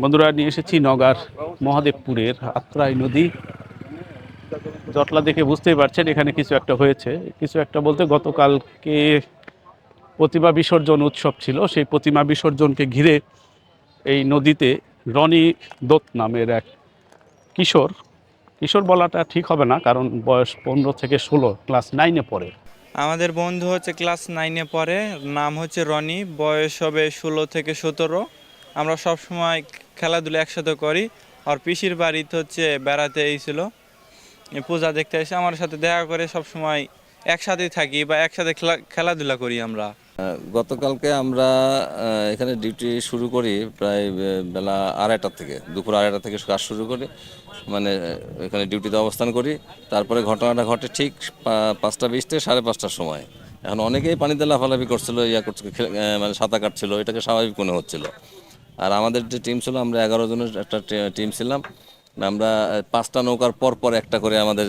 বন্ধুরা, নিয়ে এসেছি নগার মহাদেবপুরের আত্রাই নদী। জটলা দেখে বুঝতেই পারছেন, এখানে কিছু একটা হয়েছে। কিছু একটা বলতে গতকালকে প্রতিমা বিসর্জন উৎসব ছিল। সেই প্রতিমা বিসর্জনকে ঘিরে এই নদীতে রনি দত্ত নামের এক কিশোর কিশোর বলাটা ঠিক হবে না, কারণ বয়স পনেরো থেকে ষোলো, ক্লাস নাইনে পড়ে। আমাদের বন্ধু হচ্ছে ক্লাস নাইনে পড়ে, নাম হচ্ছে রনি, বয়স হবে ষোলো থেকে সতেরো। আমরা সব সময় খেলাধুলা একসাথে করি। আর পিসির বাড়িতে হচ্ছে বেড়াতে এসেছিল। পূজা দেখতে এসে আমার সাথে দেখা করে সব সময় একসাথেই থাকি বা একসাথে খেলা, খেলাধুলা করি আমরা। গতকালকে আমরা এখানে ডিউটি শুরু করি প্রায় বেলা আড়াইটার থেকে, দুপুর আড়াইটা থেকে কাজ শুরু করি। মানে এখানে ডিউটিতে অবস্থান করি। তারপরে ঘটনাটা ঘটে ঠিক পাঁচটা বিশ থেকে সাড়ে পাঁচটার সময়। এখন অনেকেই পানিতে লাফালাফি করছিল, ইয়া করছিল মানে সাঁতার কাটছিল, এটাকে স্বাভাবিক মনে হচ্ছিল। আর আমাদের যে টিম ছিল, আমরা এগারো জনের একটা টিম ছিলাম। আমরা পাঁচটা নৌকার পর পর একটা করে আমাদের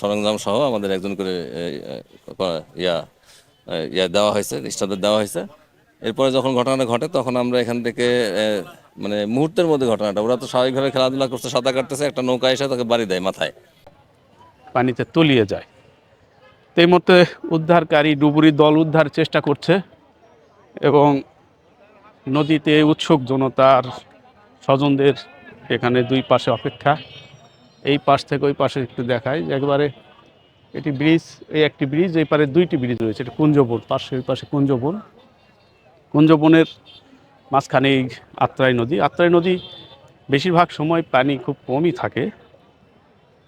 সরঞ্জাম সহ আমাদের একজন করে ইয়া ইয়া দেওয়া হয়েছে, স্টাফদের দেওয়া হয়েছে। এরপরে যখন ঘটনাটা ঘটে, তখন আমরা এখান থেকে মানে মুহূর্তের মধ্যে ঘটনাটা, ওরা তো স্বাভাবিকভাবে খেলাধুলা করছে, সাঁতার কাটতেছে, একটা নৌকা এসে তাকে বাড়ি দেয় মাথায়। পানিতে তলিয়ে যায়। এই মুহূর্তে উদ্ধারকারী ডুবুরি দল উদ্ধার চেষ্টা করছে এবং নদীতে উৎসুক জনতার স্বজনদের এখানে দুই পাশে অপেক্ষা। এই পাশ থেকে ওই পাশে একটু দেখায় একবারে এটি ব্রিজ, এই একটি ব্রিজ, এই পারে দুইটি ব্রিজ রয়েছে। এটা কুঞ্জবন, পাশে ওই পাশে কুঞ্জবন। কুঞ্জবনের মাঝখানে এই আত্রাই নদী। আত্রাই নদী বেশিরভাগ সময় পানি খুব কমই থাকে।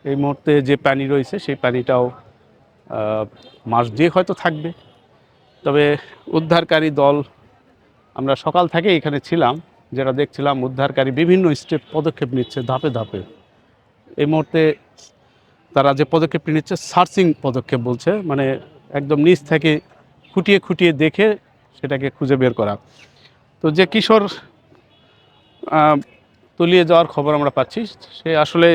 এই মুহূর্তে যে পানি রয়েছে, সেই পানিটাও মাস দিয়ে হয়তো থাকবে। তবে উদ্ধারকারী দল আমরা সকাল থেকে এখানে ছিলাম, যেটা দেখছিলাম উদ্ধারকারী বিভিন্ন স্টেপ পদক্ষেপ নিচ্ছে ধাপে ধাপে। এই মুহূর্তে তারা যে পদক্ষেপটি নিচ্ছে, সার্চিং পদক্ষেপ বলছে মানে একদম নিচ থেকে খুঁটিয়ে খুঁটিয়ে দেখে সেটাকে খুঁজে বের করা। তো যে কিশোর তলিয়ে যাওয়ার খবর আমরা পাচ্ছি, সে আসলে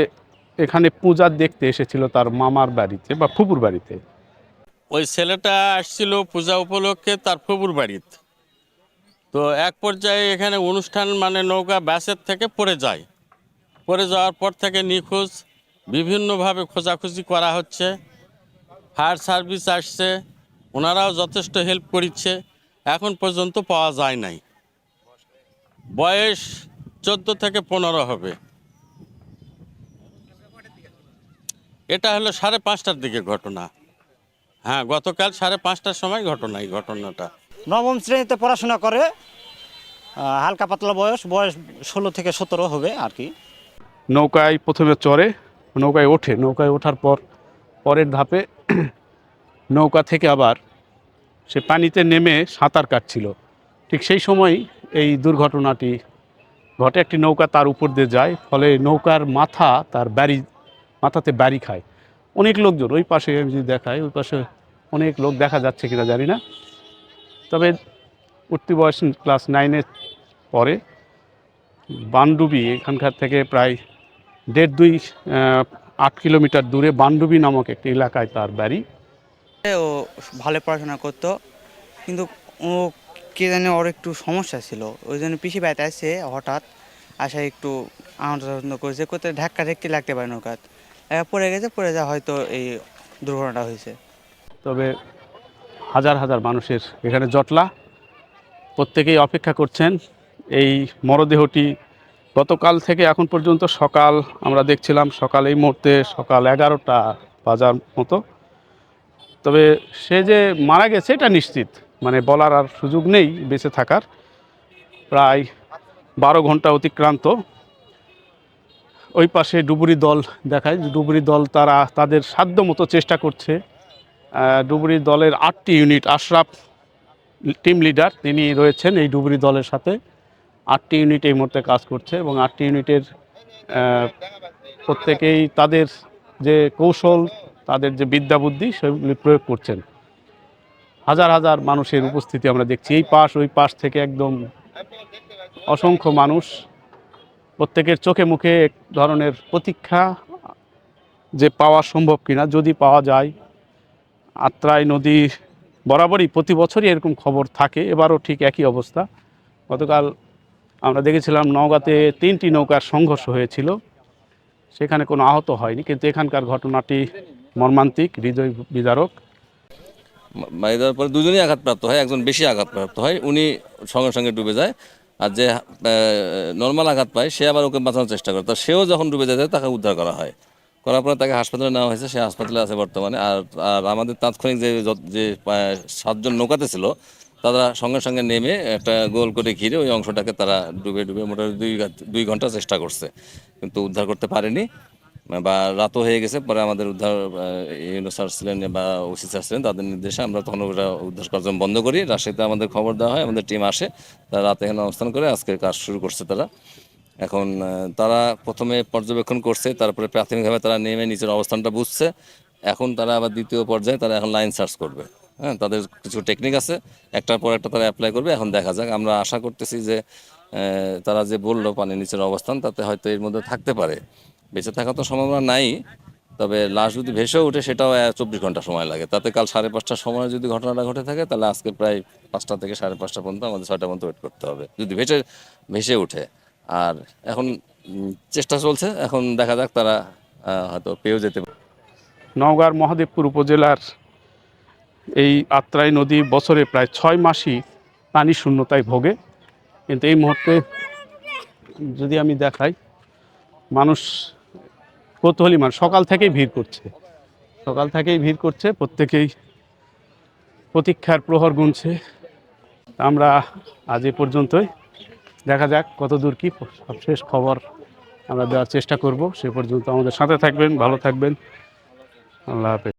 এখানে পূজা দেখতে এসেছিল তার মামার বাড়িতে বা ফুপুর বাড়িতে। ওই ছেলেটা আসছিল পূজা উপলক্ষে তার ফুবুর বাড়িতে। তো এক পর্যায়ে এখানে অনুষ্ঠান মানে নৌকা ব্যাসের থেকে পড়ে যায়। পড়ে যাওয়ার পর থেকে নিখোঁজ, বিভিন্নভাবে খোঁজাখুঁজি করা হচ্ছে। ফায়ার সার্ভিস আসছে, ওনারাও যথেষ্ট হেল্প করছে এখন পর্যন্ত পাওয়া যায় নাই। বয়স চোদ্দ থেকে পনেরো হবে। এটা হলো সাড়ে পাঁচটার দিকে ঘটনা। হ্যাঁ গতকাল সাড়ে পাঁচটার সময় ঘটনা এই ঘটনাটা। নবম শ্রেণীতে পড়াশোনা করে হালকা পাতলা বয়স বয়স ষোলো থেকে সতেরো হবে আর কি। নৌকায় প্রথমে চড়ে, নৌকায় ওঠে। নৌকায় ওঠার পর, পরের ধাপে নৌকা থেকে আবার সে পানিতে নেমে সাঁতার কাটছিল। ঠিক সেই সময় এই দুর্ঘটনাটি ঘটে। একটি নৌকা তার উপর দিয়ে যায়, ফলে নৌকার মাথা তার বাড়ি মাথাতে বাড়ি খায়। অনেক লোকজন, ওই পাশে আমি যদি দেখাই, ওই পাশে অনেক লোক দেখা যাচ্ছে কিনা জানি না। তবে উঠতি বয়স ক্লাস নাইনের পরে বানডুবি এখানকার থেকে প্রায় দেড় দুই আট কিলোমিটার দূরে বানডুবি নামক একটি এলাকায় তার বাড়ি। ও ভালো পড়াশোনা করতো কিন্তু ও কে জানে ওর একটু সমস্যা ছিল। ওই জন্য পিসি বাড়িতে আসছে হঠাৎ আসা একটু আনন্দ করেছে কোথায় ধাক্কা ধাক্কি লাগতে পারে নৌকাত। এবার পড়ে গেছে পড়ে যা হয়তো এই দুর্ঘটনাটা হয়েছে। তবে হাজার হাজার মানুষের এখানে জটলা। প্রত্যেকেই অপেক্ষা করছেন এই মরদেহটি। গতকাল থেকে এখন পর্যন্ত সকাল আমরা দেখছিলাম, সকাল এই মুহূর্তে সকাল এগারোটা বাজার মতো। তবে সে যে মারা গেছে, এটা নিশ্চিত। মানে বলার আর সুযোগ নেই বেঁচে থাকার। প্রায় বারো ঘণ্টা অতিক্রান্ত। ওই পাশে ডুবুরি দল দেখায়। ডুবুরি দল তারা তাদের সাধ্য মতো চেষ্টা করছে। ডুবুরি দলের আটটি ইউনিট, আশরাফ টিম লিডার, তিনি রয়েছেন এই ডুবুরি দলের সাথে। আটটি ইউনিট এই মুহূর্তে কাজ করছে এবং আটটি ইউনিটের প্রত্যেকেই তাদের যে কৌশল, তাদের যে বিদ্যা বুদ্ধি, সেগুলি প্রয়োগ করছেন। হাজার হাজার মানুষের উপস্থিতি আমরা দেখছি। এই পাশ, ওই পাশ থেকে একদম অসংখ্য মানুষ, প্রত্যেকের চোখে মুখে এক ধরনের প্রতীক্ষা যে পাওয়া সম্ভব কিনা, যদি পাওয়া যায় আত্রাই নদী বরাবরই প্রতি বছরই এরকম খবর থাকে, এবারও ঠিক একই অবস্থা। গতকাল আমরা দেখেছিলাম নওগাঁতে তিনটি নৌকার সংঘর্ষ হয়েছিল, সেখানে কোনো আহত হয়নি, কিন্তু এখানকার ঘটনাটি মর্মান্তিক, হৃদয় বিদারক। মারি দেওয়ার পরে দুজনেই আঘাতপ্রাপ্ত হয়, একজন বেশি আঘাতপ্রাপ্ত হয়, উনি সঙ্গে সঙ্গে ডুবে যায়। আর যে নর্মাল আঘাত পায়, সে আবার ওকে বাঁচানোর চেষ্টা করে। তো সেও যখন ডুবে যায়, তাকে উদ্ধার করা হয়। করার পরে তাকে হাসপাতালে নেওয়া হয়েছে, সে হাসপাতালে আছে বর্তমানে। আর আর আমাদের তাৎক্ষণিক যে যে সাতজন নৌকাতে ছিল, তারা সঙ্গে সঙ্গে নেমে একটা গোল করে ঘিরে ওই অংশটাকে তারা ডুবে ডুবে মোটামুটি দুই দুই ঘণ্টা চেষ্টা করছে। কিন্তু উদ্ধার করতে পারেনি। বা রাতও হয়ে গেছে, পরে আমাদের উদ্ধার ইউনো স্যার ছিলেন বা ওসি স্যার ছিলেন, তাদের নির্দেশে আমরা তখন ওটা উদ্ধার কার্যক্রম বন্ধ করি। রাজশাহীতে আমাদের খবর দেওয়া হয়, আমাদের টিম আসে, তারা রাতে এখানে অবস্থান করে আজকে কাজ শুরু করছে তারা। এখন তারা প্রথমে পর্যবেক্ষণ করছে, তারপরে প্রাথমিকভাবে তারা নেমে নিজের অবস্থানটা বুঝছে। এখন তারা আবার দ্বিতীয় পর্যায়ে তারা এখন লাইন সার্চ করবে। হ্যাঁ তাদের কিছু টেকনিক আছে, একটার পর একটা তারা অ্যাপ্লাই করবে, এখন দেখা যাক। আমরা আশা করতেছি যে তারা যে বলল পানির নিচের অবস্থান, তাতে হয়তো এর মধ্যে থাকতে পারে। বেঁচে থাকার তো সম্ভাবনা নাই, তবে লাশ যদি ভেসে ওঠে, সেটাও চব্বিশ ঘণ্টা সময় লাগে। তাতে কাল সাড়ে পাঁচটার সময় যদি ঘটনাটা ঘটে থাকে, তাহলে আজকে প্রায় পাঁচটা থেকে সাড়ে পাঁচটা পর্যন্ত আমাদের ছয়টা পর্যন্ত ওয়েট করতে হবে। যদি ভেসে ভেসে ওঠে। আর এখন চেষ্টা চলছে, এখন দেখা যাক তারা হয়তো পেয়েও যেতে পারে। নওগাঁর মহাদেবপুর উপজেলার এই আত্রাই নদী বছরে প্রায় ছয় মাসই পানি শূন্যতায় ভোগে। কিন্তু এই মুহূর্তে যদি আমি দেখাই, মানুষ কৌতূহলী মানুষ, সকাল থেকেই ভিড় করছে। সকাল থেকেই ভিড় করছে, প্রত্যেকেই প্রতীক্ষার প্রহর গুনছে। আমরা আজ এ পর্যন্তই। দেখা যাক কত দূর কী সবশেষ খবর আমরা দেওয়ার চেষ্টা করব। সে পর্যন্ত আমাদের সাথে থাকবেন, ভালো থাকবেন। আল্লাহ হাফেজ।